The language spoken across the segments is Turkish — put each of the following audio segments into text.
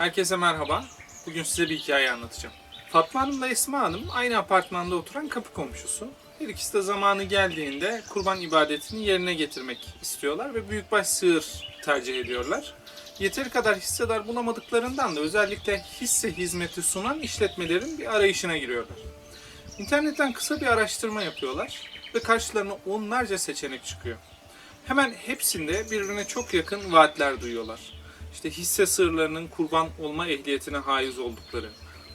Herkese merhaba. Bugün size bir hikaye anlatacağım. Fatma Hanım'la Esma Hanım aynı apartmanda oturan kapı komşusu. Her ikisi de zamanı geldiğinde kurban ibadetini yerine getirmek istiyorlar ve büyükbaş sığır tercih ediyorlar. Yeteri kadar hissedar bulamadıklarından da özellikle hisse hizmeti sunan işletmelerin bir arayışına giriyorlar. İnternetten kısa bir araştırma yapıyorlar ve karşılarına onlarca seçenek çıkıyor. Hemen hepsinde birbirine çok yakın vaatler duyuyorlar. İşte hisse sığırlarının kurban olma ehliyetine haiz oldukları,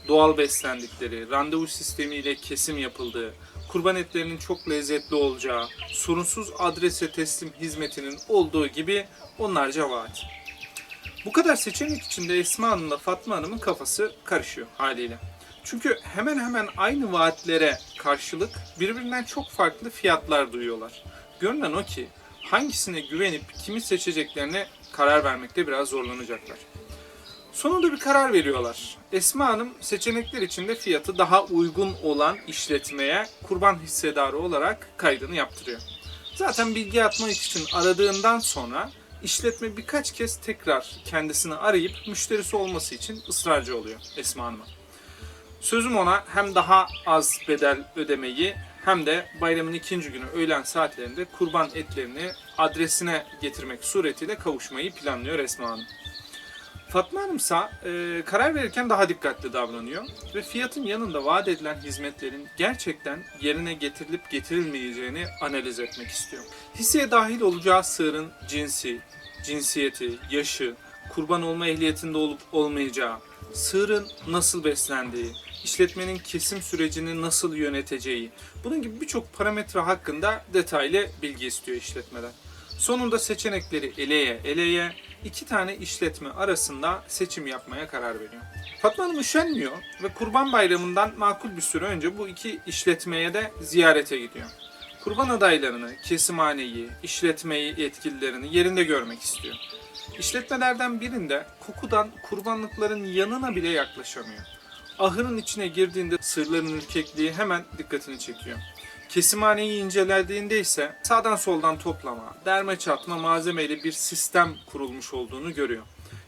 doğal beslendikleri, randevu sistemiyle kesim yapıldığı, kurban etlerinin çok lezzetli olacağı, sorunsuz adrese teslim hizmetinin olduğu gibi onlarca vaat. Bu kadar seçenek içinde Esma Hanım'la Fatma Hanım'ın kafası karışıyor haliyle. Çünkü hemen hemen aynı vaatlere karşılık birbirinden çok farklı fiyatlar duyuyorlar. Görünen o ki hangisine güvenip kimi seçeceklerine karar vermekte biraz zorlanacaklar. Sonunda bir karar veriyorlar. Esma Hanım seçenekler içinde fiyatı daha uygun olan işletmeye kurban hissedarı olarak kaydını yaptırıyor. Zaten bilgi atmak için aradığından sonra işletme birkaç kez tekrar kendisini arayıp müşterisi olması için ısrarcı oluyor Esma Hanım'a. Sözüm ona hem daha az bedel ödemeyi hem de bayramın ikinci günü öğlen saatlerinde kurban etlerini adresine getirmek suretiyle kavuşmayı planlıyor Esma Hanım. Fatma Hanım ise e, karar verirken daha dikkatli davranıyor ve fiyatın yanında vaat edilen hizmetlerin gerçekten yerine getirilip getirilmeyeceğini analiz etmek istiyor. Hisseye dahil olacağı sığırın cinsi, cinsiyeti, yaşı, kurban olma ehliyetinde olup olmayacağı, sığırın nasıl beslendiği, işletmenin kesim sürecini nasıl yöneteceği, bunun gibi birçok parametre hakkında detaylı bilgi istiyor işletmeden. Sonunda seçenekleri eleye eleye iki tane işletme arasında seçim yapmaya karar veriyor. Fatma Hanım üşenmiyor ve Kurban Bayramı'ndan makul bir süre önce bu iki işletmeye de ziyarete gidiyor. Kurban adaylarını, kesimhaneyi, işletmeyi, yetkililerini yerinde görmek istiyor. İşletmelerden birinde kokudan kurbanlıkların yanına bile yaklaşamıyor. Ahırın içine girdiğinde sırların ürkekliği hemen dikkatini çekiyor. Kesimhaneyi incelediğinde ise sağdan soldan toplama, derme çatma malzemeyle bir sistem kurulmuş olduğunu görüyor.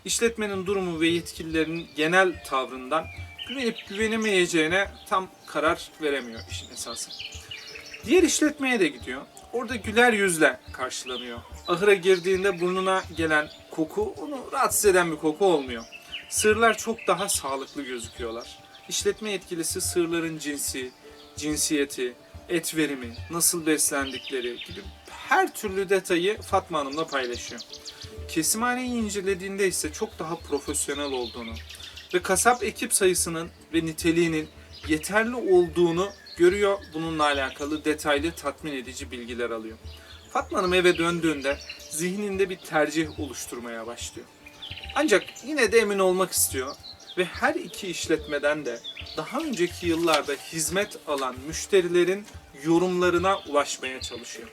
İşletmenin durumu ve yetkililerin genel tavrından güvenip güvenemeyeceğine tam karar veremiyor işin esası. Diğer işletmeye de gidiyor. Orada güler yüzle karşılanıyor. Ahıra girdiğinde burnuna gelen koku onu rahatsız eden bir koku olmuyor. Sığırlar çok daha sağlıklı gözüküyorlar. İşletme yetkilisi sığırların cinsi, cinsiyeti, et verimi, nasıl beslendikleri gibi her türlü detayı Fatma Hanım'la paylaşıyor. Kesimhaneyi incelediğinde ise çok daha profesyonel olduğunu ve kasap ekip sayısının ve niteliğinin yeterli olduğunu görüyor. Bununla alakalı detaylı tatmin edici bilgiler alıyor. Fatma Hanım eve döndüğünde zihninde bir tercih oluşturmaya başlıyor. Ancak yine de emin olmak istiyor ve her iki işletmeden de daha önceki yıllarda hizmet alan müşterilerin yorumlarına ulaşmaya çalışıyor.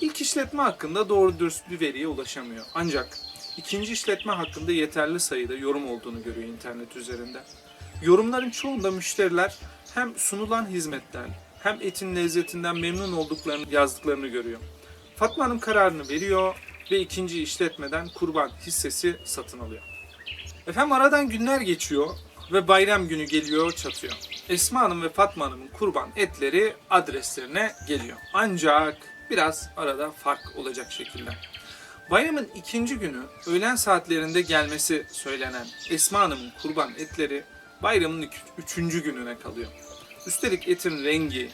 İlk işletme hakkında doğru dürüst bir veriye ulaşamıyor. Ancak ikinci işletme hakkında yeterli sayıda yorum olduğunu görüyor internet üzerinde. Yorumların çoğunda müşteriler hem sunulan hizmetten hem etin lezzetinden memnun olduklarını yazdıklarını görüyor. Fatma Hanım kararını veriyor ve ikinci işletmeden kurban hissesi satın alıyor. Efendim aradan günler geçiyor ve bayram günü geliyor çatıyor. Esma Hanım ve Fatma Hanım'ın kurban etleri adreslerine geliyor. Ancak biraz arada fark olacak şekilde. Bayramın ikinci günü öğlen saatlerinde gelmesi söylenen Esma Hanım'ın kurban etleri bayramın üç- üçüncü gününe kalıyor. Üstelik etin rengi,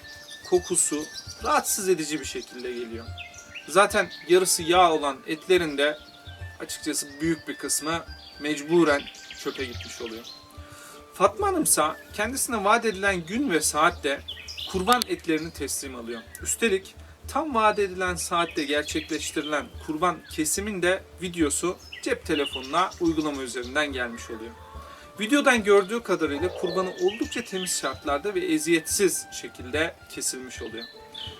kokusu rahatsız edici bir şekilde geliyor. Zaten yarısı yağ olan etlerin de açıkçası büyük bir kısmı mecburen çöpe gitmiş oluyor. Fatma Hanım ise kendisine vaat edilen gün ve saatte kurban etlerini teslim alıyor. Üstelik tam vaat edilen saatte gerçekleştirilen kurban kesimin de videosu cep telefonuna uygulama üzerinden gelmiş oluyor. Videodan gördüğü kadarıyla kurbanı oldukça temiz şartlarda ve eziyetsiz şekilde kesilmiş oluyor.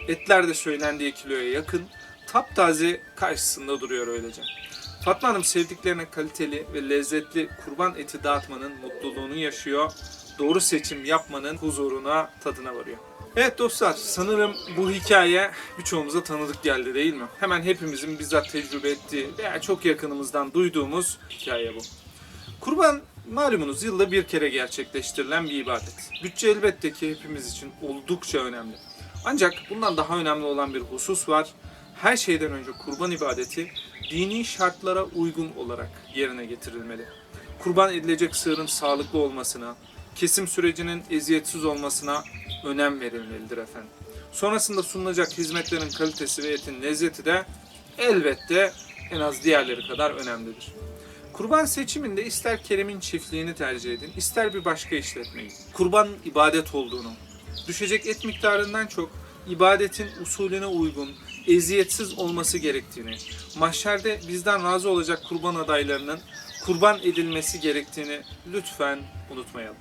Etler de söylendiği kiloya yakın, taptaze karşısında duruyor öylece. Fatma Hanım sevdiklerine kaliteli ve lezzetli kurban eti dağıtmanın mutluluğunu yaşıyor. Doğru seçim yapmanın huzuruna, tadına varıyor. Evet dostlar, sanırım bu hikaye birçoğumuza tanıdık geldi değil mi? Hemen hepimizin bizzat tecrübe ettiği veya çok yakınımızdan duyduğumuz hikaye bu. Kurban Malumunuz yılda bir kere gerçekleştirilen bir ibadet. Bütçe elbette ki hepimiz için oldukça önemli. Ancak bundan daha önemli olan bir husus var. Her şeyden önce kurban ibadeti dini şartlara uygun olarak yerine getirilmeli. Kurban edilecek sığırın sağlıklı olmasına, kesim sürecinin eziyetsiz olmasına önem verilmelidir efendim. Sonrasında sunulacak hizmetlerin kalitesi ve etin lezzeti de elbette en az diğerleri kadar önemlidir. Kurban seçiminde ister Kerem'in çiftliğini tercih edin, ister bir başka işletmeyi. Kurban ibadet olduğunu, düşecek et miktarından çok ibadetin usulüne uygun, eziyetsiz olması gerektiğini, mahşerde bizden razı olacak kurban adaylarının kurban edilmesi gerektiğini lütfen unutmayalım.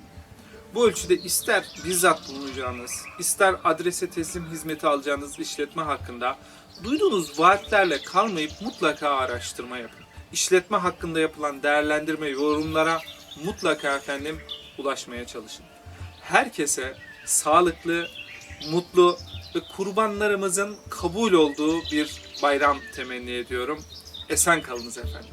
Bu ölçüde ister bizzat bulunacağınız, ister adrese teslim hizmeti alacağınız işletme hakkında duyduğunuz vaatlerle kalmayıp mutlaka araştırma yapın. İşletme hakkında yapılan değerlendirme yorumlara mutlaka efendim ulaşmaya çalışın. Herkese sağlıklı, mutlu ve kurbanlarımızın kabul olduğu bir bayram temenni ediyorum. Esen kalınız efendim.